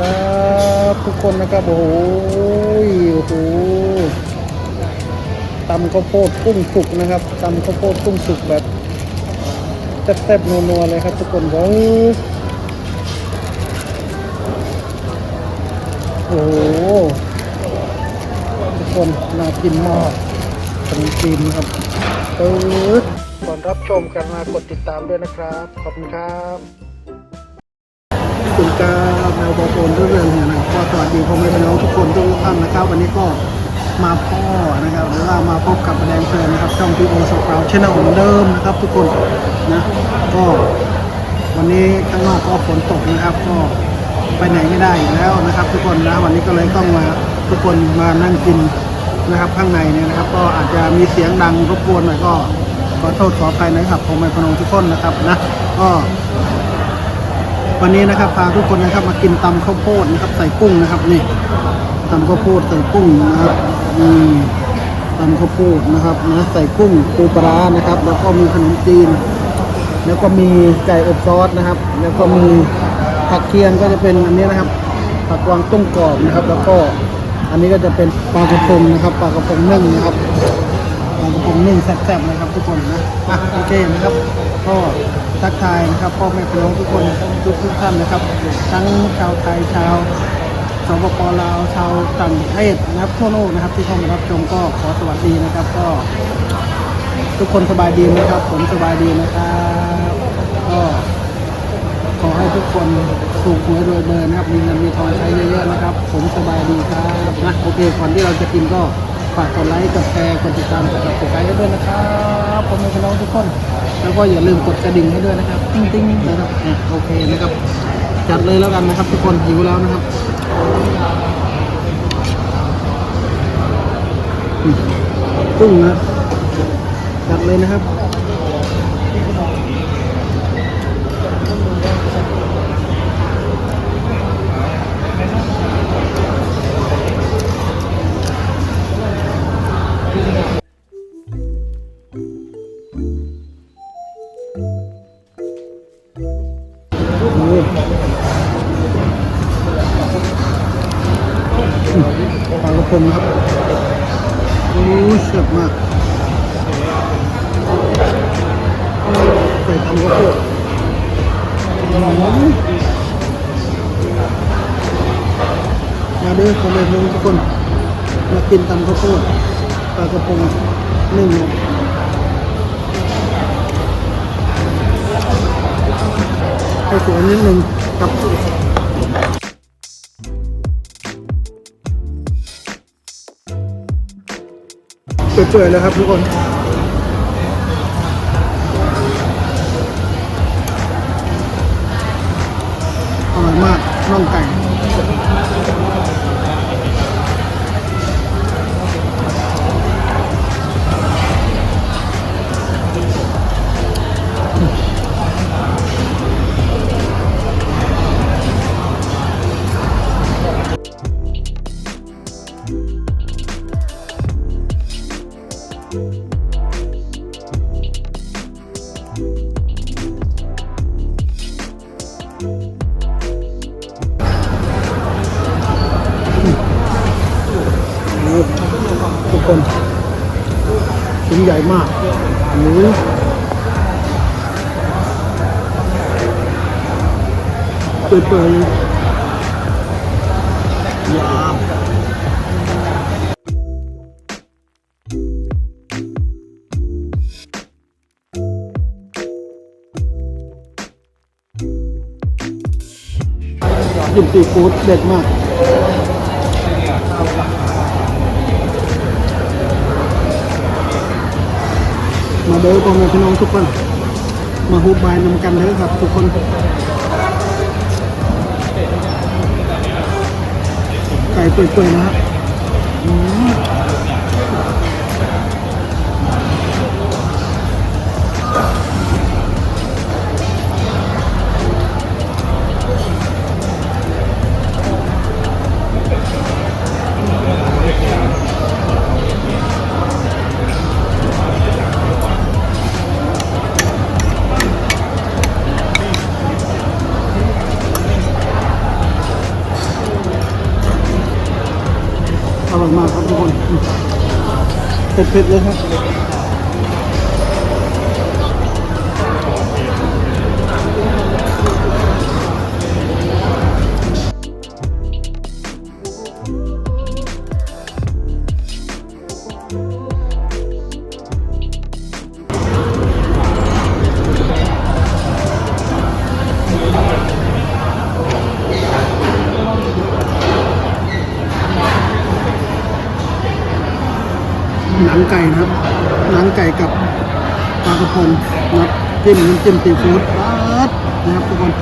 ครับทุกคนนะครับโอ้โหโอ้โหตำข้าวโพดกุ้งสุกนะครับตำข้าวโพดกุ้งสุกแบบแซ่บๆนัวๆเลยครับ ทุกคนว้ยโอ้โหทุกคนน่ากินมากขนมจีนครับเออก่อนรับชมกันมากดติดตามด้วยนะครับ ขอบคุณครับ ดีพ่อแม่พี่น้องทุกคนทุกท่านนะครับ วันนี้ก็มาพ่อนะครับหรือว่ามาพบกับแดงเพลินนะครับช่องพีโอสกาวเหมือนเดิมนะครับ ทุกคนนะก็วันนี้ข้างนอกก็ฝนตกนะครับ ก็ไปไหนไม่ได้อยู่แล้วนะครับ ทุกคนนะวันนี้ก็เลยต้องมาทุกคนมานั่งกินนะครับ ข้างในเนี่ยนะครับ ก็อาจจะมีเสียงดังรบกวนหน่อยก็ขอโทษขออภัยนะครับพ่อแม่พี่น้องทุกคนนะครับนะก็ วันนี้นะครับพาทุกคนนะครับมากินตำข้าวโพดนะครับ ใส่กุ้งนะครับนี่ตำข้าวโพดใส่กุ้งนะครับอืมตำข้าวโพดนะครับนะใส่กุ้งปูปลานะครับ แล้วก็มีขนมจีน แล้วก็มีไก่อบซอสนะครับ แล้วก็มีผักเคียงก็จะเป็นอันนี้นะครับผักกวางตุ้งกรอบนะครับ แล้วก็อันนี้ก็จะเป็นปลากระพงนะครับปลากระพงนึ่งนะครับปลากระพงนึ่งแซ่บๆเลยครับทุกคนนะโอเคนะครับก็ ทักทายนะครับพ่อแม่พี่น้องทุกคนทุกทุกท่านนะครับ ทั้งชาวไทยชาวสปปลาวชาวต่างประเทศนะครับทั่วโลกนะครับ ที่เข้ามารับชมก็ขอสวัสดีนะครับ ก็ ทุกคนสบายดีไหมครับ ผมสบายดีนะครับก็ขอให้ทุกคนถูกหวยรวยเบอร์นะครับมีเงินมีทองใช้เยอะๆนะครับ ผมสบายดีครับนะโอเคก่อนที่เราจะกินก็ ฝากกดไลค์กดแชร์กดติดตามกดติดตามให้ด้วยนะครับผมเป็นพี่น้องทุกคน แล้วก็อย่าลืมกดกระดิ่งให้ด้วยนะครับ ติ้งติ้งๆนะครับอะโอเคนะครับ จัดเลยแล้วกันนะครับทุกคนหิวแล้วนะครับตุ้งนะจัดเลยนะครับ ปลากระพงครับโอ้เสียบมากใส่ตำข้าวโพดอืมาเด้อพ่อม่พี่น้องทุกคน มากินตำข้าวโพดปลากระพงหนึ่ง ให้สวยนิดนึงกับเปื่อยๆแล้วครับทุกคนอร่อยมากน่องไก่ คนชิ้นใหญ่มากหมูเปื่อยๆยาวจิ้มซีฟู้ดเด็ดมาก มาเด้อพ่อแม่พี่น้องทุกคน มาฮูบบายนำกันเด้อครับทุกคนไก่เปื่อยๆนะครับ เไก่นะครับหนังไก่กับปลากระพงนะครับจิ้มน้ำจิ้มตีฟู้ดนะครับทุกคน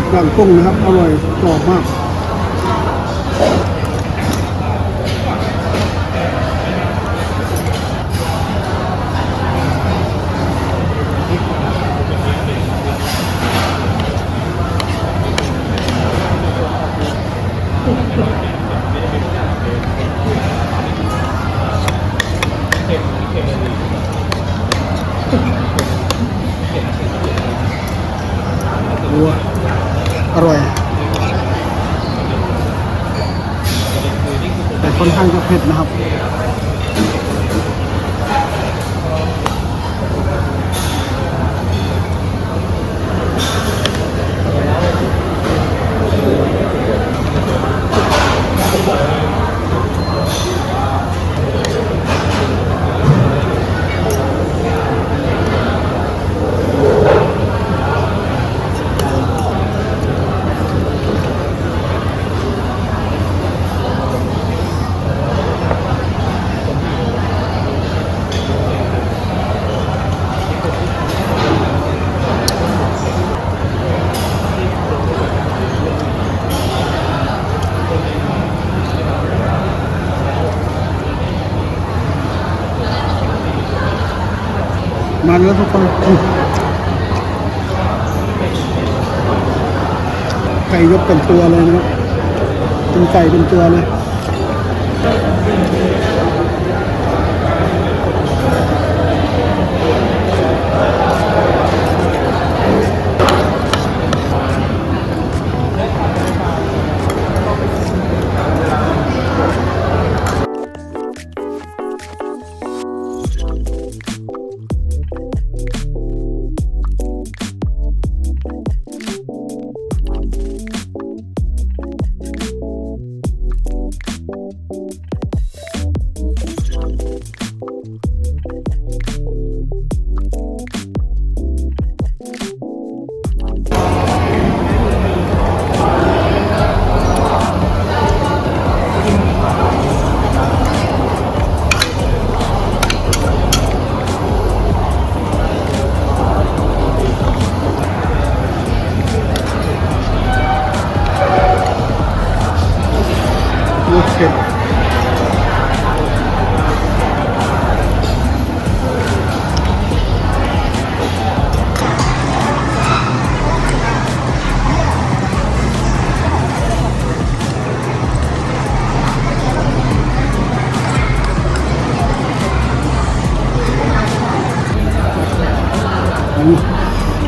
ับกลางกุ้งนะครับ อร่อยกรอบมากวัว อร่อย แต่ค่อนข้างจะเผ็ดนะครับ มาแล้วทุกคนอืมไก่ยกเป็นตัวเลยนะครับเป็นไก่เป็นตัวเลย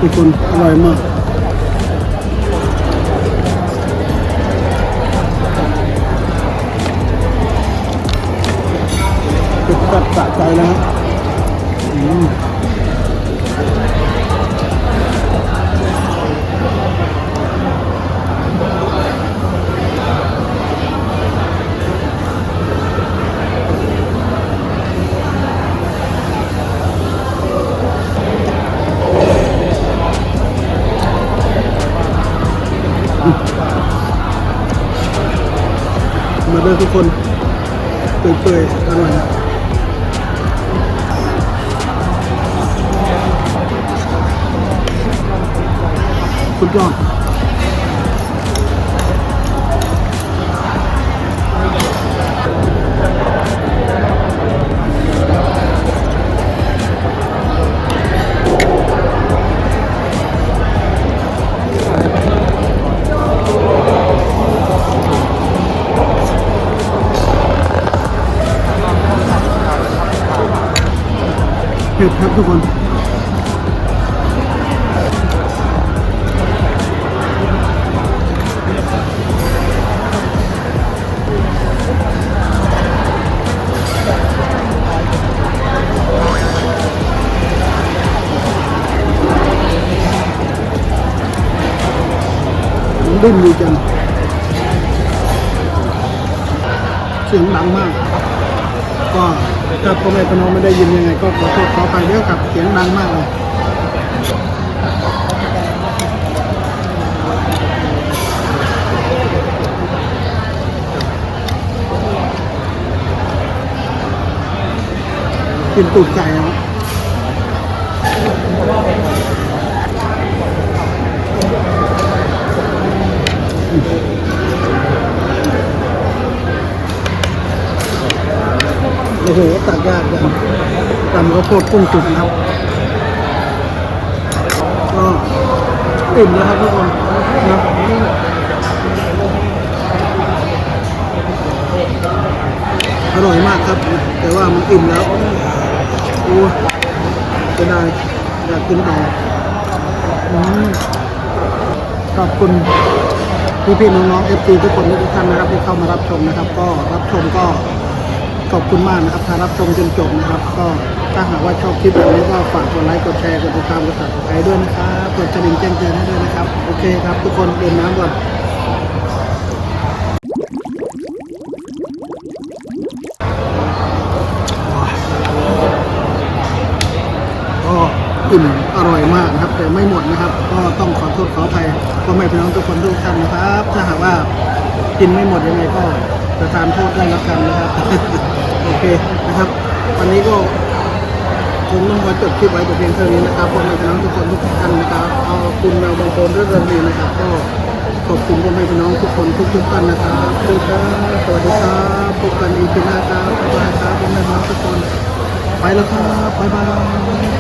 ทุกคนอร่อยมากตัดสะใจแล้ว เลยทุกคนเปื่อยๆอร่อยสุดยอด ผ็ดครับทุกคนมันดิ้นดีจังเสียงดังมาก ก็ ถ้าพ่อแม่พี่น้องไม่ได้ยินยังไงก็ขอโทษขอไปเยอะครับเสียงดังมากเลยกินตูดใจครับ โอ้โหตัดยากจังตำข้าวโพดกุ้งสุกครับก็อิ่มแล้วครับทุกคนนะอร่อยมากครับ แต่ว่ามันอิ่มแล้วโอ้จะได้อยากกินต่ออืมขอบคุณพี่พี่ๆน้องๆเอฟซีทุกคนทุกท่านนะครับที่เข้ามารับชมนะครับ ก็รับชมก็ ขอบคุณมากนะครับถ้ารับชมจนจบนะครับ ก็ถ้าหากว่าชอบคลิปแบบนี้ก็ฝากกดไลค์กดแชร์กดติดตามกดติดตามด้วยนะครับกดกระดิ่งแจ้งเตือนให้ด้วยนะครับ โอเคครับ ทุกคนดื่มน้ำก่อนก็อิ่มอร่อยมากนะครับ แต่ไม่หมดนะครับ ก็ต้องขอโทษขออภัยพ่อแม่พี่น้องทุกคนทุกท่านนะครับ ถ้าหากว่ากินไม่หมดยังไงก็ จะทานโทษด้แล้วกันนะครับ โอเคนะครับ วันนี้ก็คงต้องมาจบคลิปไว้แต่เพียงเท่านี้นะครับพ่อแม่พี่น้องทุกคนทุกท่านนะครับเอาคุณเราบางคนเรื่องดีนะครับ ก็ขอบคุณพ่อแม่พี่น้องทุกคนทุกทุกท่านนะครับสวัสดีครับสวัสดีครับพบกันอีกทีหน้าครับบ๊ายบายครับพ่อแม่พี่น้องทุกคนไปแล้วครับบ๊ายบาย